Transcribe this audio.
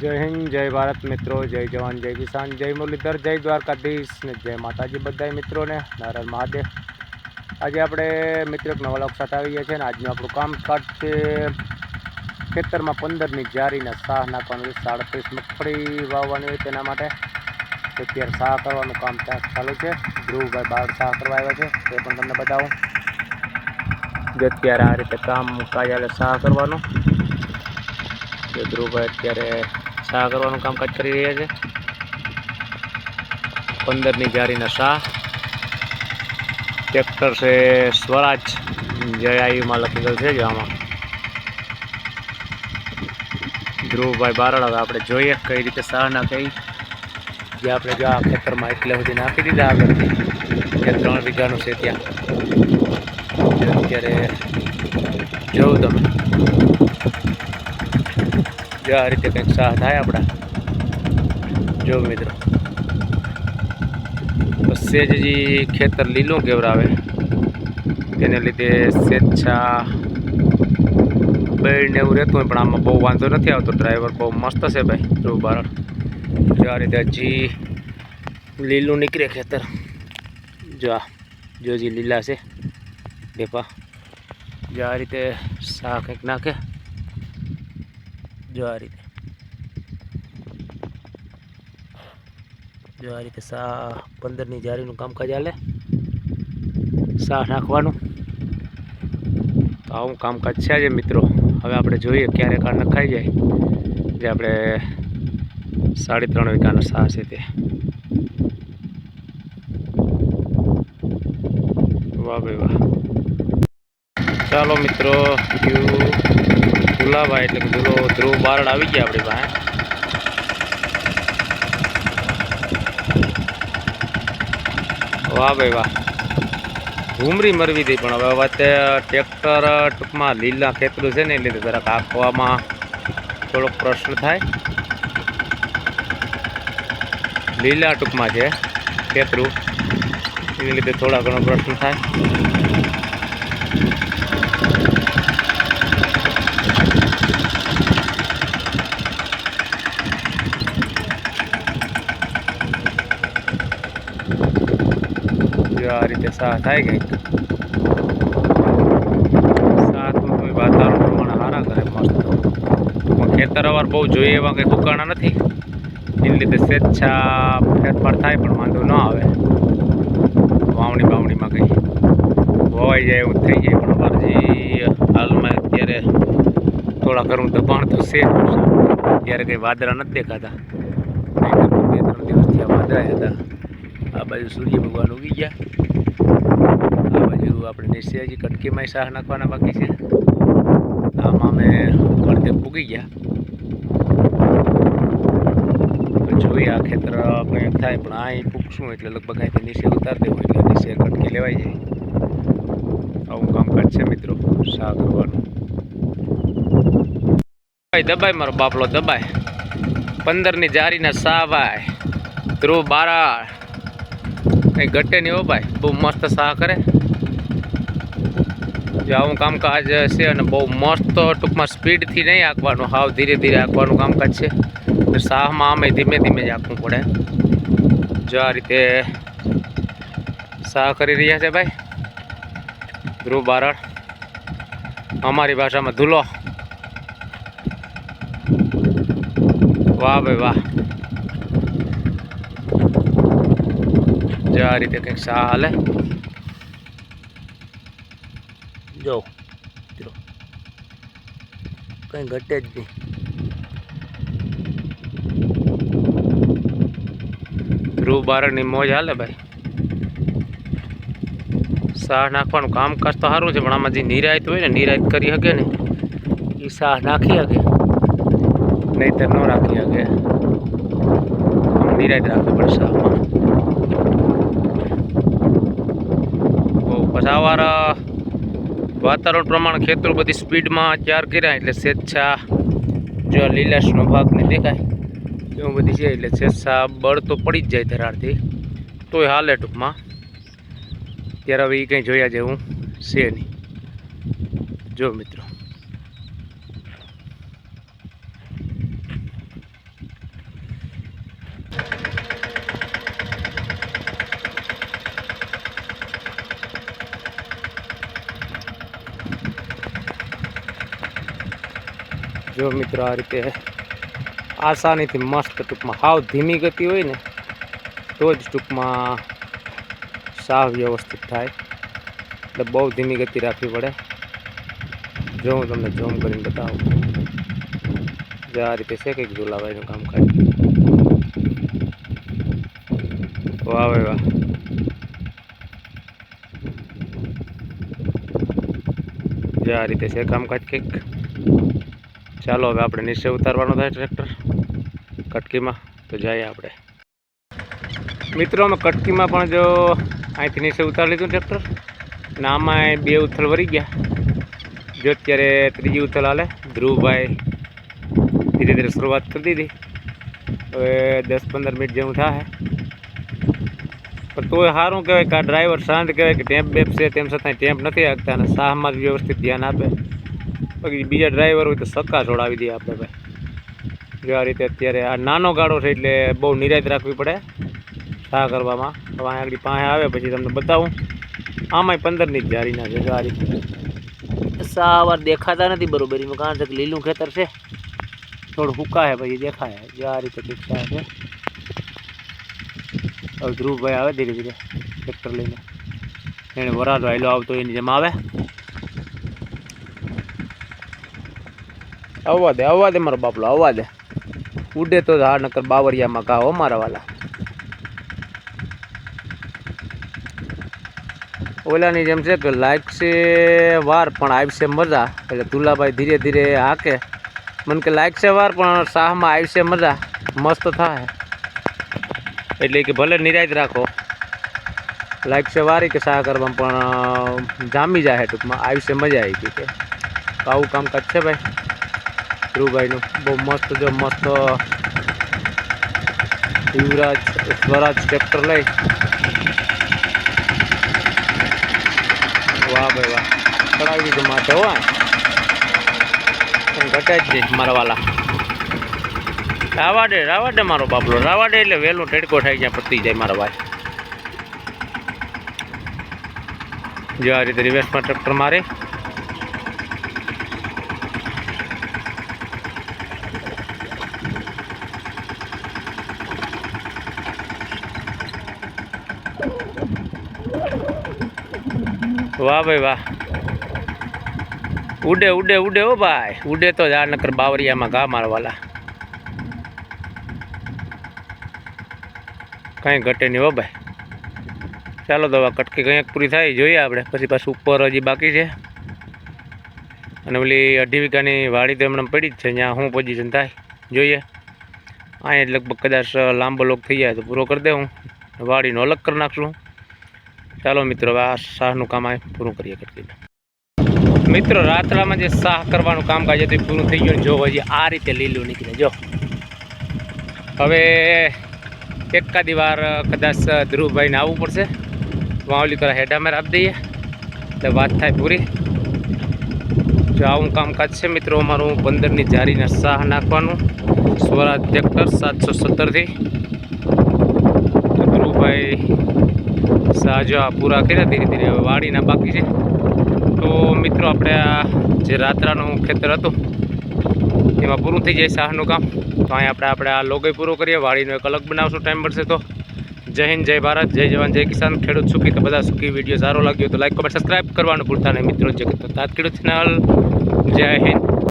જય હિન્દ, જય ભારત મિત્રો, જય જવાન, જય કિસાન, જય મુરલીધર, જય દ્વારકાધીશ ને જય માતાજી બધા મિત્રોને, નારાયણ મહાદેવ. આજે આપણે મિત્રો એક નવા લોક સાથે આવી ગયા છે ને આજનું આપણું કામકાજ છે ખેતરમાં પંદરની જારીને સાહ નાખવાનું છે, સાડત્રીસ મગફળી વાવવાની હોય તેના માટે. અત્યારે સાહ કરવાનું કામ ચાલુ છે. ધ્રુવભાઈ બાર સાહ કરવા આવ્યા છે, તે પણ તમને બતાવું. જે અત્યારે આ રીતે કામ કાજાલે સાહ કરવાનું. ધ્રુવભાઈ અત્યારે શાહ કરવાનું કામકાજ કરી રહ્યા છે. પંદરની જારીના શાહ ટ્રેક્ટર છે સ્વરાજ જય આયુમાં લખેલું છે જ આમાં. ધ્રુવભાઈ બારડ હવે આપણે જોઈએ કઈ રીતે શાહ કઈ જે આપણે જો આ ખેતરમાં એટલે સુધી નાખી દીધા આગળથી જે ત્રણ વીઘાનું છે ત્યાં. અત્યારે જોઉં તમે. જો આ રીતે કંઈક સાહ થાય આપણા. જો મિત્રો. તો સેજજી ખેતર લીલું કેવરાવે તેને લીધે સ્વેચ્છા બેડને એવું રહેતું હોય, પણ આમાં બહુ વાંધો નથી આવતો. ડ્રાઈવર બહુ મસ્ત છે ભાઈ ધ્રુવ બારણ જો આ રીતે હજી લીલું નીકળે ખેતર. જો આ, જો હજી લીલા છે. ડેપા જો આ રીતે શાહ કંઈક નાખે. જો આ રીતે જો આ રીતે સા પંદરની જારીનું કામકાજ હાલે સા નાખવાનું તો આવું કામકાજ છે જે મિત્રો હવે આપણે જોઈએ ક્યારે કાર નખાઈ જાય જે આપણે સાડી ત્રણ વીઘાનો સા છે તે વાહ ભાઈ વાહ ચાલો મિત્રો યુ ભુલાભાઈ એટલે ધ્રુવ ધ્રુવ બારડ આવી ગયા આપણી પાસે. વાહ ભાઈ વાહ. ઘૂમરી મરવી હતી પણ હવે વચ્ચે ટ્રેક્ટર ટૂંકમાં લીલા ખેતરું છે ને એટલે જરાક આંકવામાં થોડોક પ્રશ્ન થાય. લીલા ટૂંકમાં છે ખેતરું. એને લીધે થોડા ઘણો પ્રશ્ન થાય. જો આ રીતે સા થાય ગઈ સા કોઈ વાતાવરણ પ્રમાણે સારા કરે, મસ્ત. ખેતર અવાર બહુ જોઈએ એવા કંઈ ઉકાણા નથી. એની લીધે સ્વેચ્છા ફેરફાર થાય પણ વાંધો ન આવે. વાવણી બાવણીમાં કંઈ વવાઈ જાય એવું થઈ જાય, પણ અમારજી હાલમાં અત્યારે થોડા ઘરનું દબાણ તો છે ત્યારે કંઈ વાદળા નથી દેખાતા. બે ત્રણ દિવસથી આ વાદળા હતા. આ બાજુ સૂર્ય ભગવાન ઉગી ગયા. આ બાજુ આપણે નીચે હજી કટકીમાં શાહ નાખવાના બાકી છે. આમાં અમે અડધે પૂગી ગયા. જોઈએ આ ખેતર કંઈક થાય, પણ અહીં પૂગશું એટલે લગભગ અહીંથી નીચે ઉતાર દેવું એટલે નીચે કટકી લેવાઈ જાય. આવું કામકાજ છે મિત્રો શાહ કરવાનું. દબાય મારો બાપલો, દબાય. પંદરની જારીના સા ભાઈ ધ્રુવ બારા કંઈ ઘટે નહીં હો ભાઈ. બહુ મસ્ત સાહ કરે. જો આવું કામકાજ છે અને બહુ મસ્ત ટૂંકમાં સ્પીડથી નહીં આંકવાનું. હાવ ધીરે ધીરે આંકવાનું કામકાજ છે. સાહમાં આમે ધીમે ધીમે જ આંકવું પડે. જો આ રીતે સાહ કરી રહ્યા છે ભાઈ. ધ્રુવ બારડ. અમારી ભાષામાં ધૂલો. વાહ ભાઈ વાહ. જો આ રીતે કંઈક હાલે. જો મિત્રો કંઈ ઘટે જ નહીં. ધ્રુવ બારણની મોજ હાલે ભાઈ. સાહ નાખવાનું કામકાજ તો સારું છે, પણ આમાં જે નિરાયત હોય ને, નિરાયત કરી શકે ને એ સાહ નાખી શકે નહીંતર ન રાખી શકે નિરાયત રાખવી પડે સાહમાં. બહુ વાતાવરણ પ્રમાણે ખેતરો બધી સ્પીડમાં ચાર કર્યા એટલે સ્વેચ્છા જો લીલાશનો ભાગ ને દેખાય એવું બધી છે એટલે સ્વેચ્છા બળ તો પડી જ જાય ધરાડથી. તોય હાલે ટૂંકમાં. ત્યારે હવે એ કંઈ જોયા જેવું છે નહીં. જો મિત્રો જો મિત્રો આ રીતે આસાનીથી મસ્ત ટૂંકમાં હાવ ધીમી ગતિ હોય ને, તો જ ટૂંકમાં સાવ વ્યવસ્થિત થાય. એટલે બહુ ધીમી ગતિ રાખવી પડે. જો હું તમને ઝૂમ કરીને બતાવું. જે આ રીતે છે કંઈક ઝુલાભાઈનું કામ ખાય વાહ ભાઈ વાહ. જે આ રીતે છે કામકાજ કંઈક. ચાલો હવે આપણે નીચે ઉતારવાનું થાય ટ્રેક્ટર કટકીમાં, તો જઈએ આપણે. મિત્રો અમે કટકીમાં પણ જો અહીંથી નીચે ઉતારી લીધું ટ્રેક્ટર ને આમાં બે ઉથલ વળી ગયા. જો અત્યારે ત્રીજી ઉથલ હાલે, ધ્રુવભાઈ ધીરે ધીરે શરૂઆત કરી દીધી. હવે દસ પંદર મિનિટ જેવું થાય પણ તોય સારું કહેવાય કે આ ડ્રાઈવર શાંત કહેવાય કે ટેમ્પ બેપ છે, તેમ છતાં ટેમ્પ નથી આગતા અને શાહમાં જ વ્યવસ્થિત ધ્યાન આપે. બાકી બીજા ડ્રાઈવર હોય તો સક્કા છોડાવી દઈએ આપણે ભાઈ. જો આ રીતે અત્યારે આ નાનો ગાડો છે એટલે બહુ નિરાત રાખવી પડે શા કરવામાં. હવે અહીંયા આગળ પાસે આવે પછી તમને બતાવું. આમાંય પંદરની જ જારીના છે આ રીતે. સાવાર દેખાતા નથી બરોબર, એમાં કારણ કે લીલું ખેતર છે. થોડું હુકાય પછી દેખાય. જો આ રીતે દેખાય છે. હવે ધ્રુવભાઈ આવે ધીરે ધીરે ટ્રેક્ટર લઈને. એને વરાદ આવેલો આવતો એની જેમ આવે. આવવા દે આવવા દે મારો બાપલો આવવા દે. ઉડે તો હા, નકર બાવરિયામાં ઘા હો મારા વાલા. ઓલાની જેમ છે કે લાગશે વાર પણ આવશે મજા. એટલે દુલાભાઈ ધીરે ધીરે હાકે. મને કે લાગશે વાર, પણ શાહમાં આવશે મજા. મસ્ત થાય. એટલે કે ભલે નિરાજ રાખો. લાગશે વારી કે શાહ કરવામાં પણ જામી જાય ટૂંકમાં. આવશે મજા આવી ગઈ કે આવું કામકાજ છે ભાઈ? ધ્રુવભાઈનું. બહુ મસ્ત જો મસ્ત યુવરાજ, સ્વરાજ ટ્રેક્ટર લઈ. વાહ ભાઈ વાહ. ચડાવી દીધું માથે હો પણ ઘટાઈ જ નહીં મારા વાલા. રાવાડે મારો બાપલો રાવાડે એટલે વહેલું ટેડકો થાય ત્યાં પતી જાય મારા ભાઈ. જો રીતે રિવર્સમાં ટ્રેક્ટર મારે. વાહ ભાઈ વાહ. ઉડે ઉડે ઉડે હો ભાઈ. ઉડે તો જા, નકર બાવરિયામાં ઘા મારવાલા. કાંઈ ઘટે નહીં હો ભાઈ. ચાલો દવા કટકી કંઈક પૂરી થાય, જોઈએ આપણે. પછી પાછું ઉપર હજી બાકી છે. અને ઓલી અઢી વીઘાની વાડી તો એમણે પડી જ છે ત્યાં શું પોઝિશન થાય. જોઈએ. અહીંયા જ લગભગ કદાચ લાંબો લોક થઈ જાય તો પૂરો કરી દે હું. વાડીનો અલગ કરી નાખશું. ચાલો મિત્રો, હવે આ શાહનું કામ આ પૂરું કરીએ કટકીને મિત્રો, રાતડામાં જે શાહ કરવાનું કામકાજ હતું પૂરું થઈ ગયું જો હજી આ રીતે લીલું નીકળે, જો. હવે એકાદી વાર કદાચ ધ્રુવભાઈને આવવું પડશે. વાવલી કરા હેડામેર આપી દઈએ. એટલે વાત થાય પૂરી. જો આવું કામકાજ છે મિત્રો, અમારું પંદરની જારીના શાહ નાખવાનું. સ્વરાજ ટ્રેક્ટર સાતસો સત્તરથી. ધ્રુવભાઈ સાજા પૂરા કર્યા ધીરે ધીરે, હવે વાડીના બાકી છે. તો મિત્રો, આપણે આ જે રાત્રાનું ખેતર હતું, એમાં પૂરું થઈ જાય શાહનું કામ. તો અહીં આપણે આપણે આ લોગો પૂરો કરીએ, વાડીનો એક અલગ બનાવશું, ટાઈમ મળશે તો. જય હિન્દ, જય ભારત, જય જવાન, જય કિસાન. ખેડૂત સુખી તો બધા સુખી, વીડિયો સારો લાગ્યો તો લાઈક કમેન્ટ સબસ્ક્રાઈબ કરવાનું ભૂલતા નહીં મિત્રો. જે તો તાત ખેડૂત ચેનલ જય હિન્દ.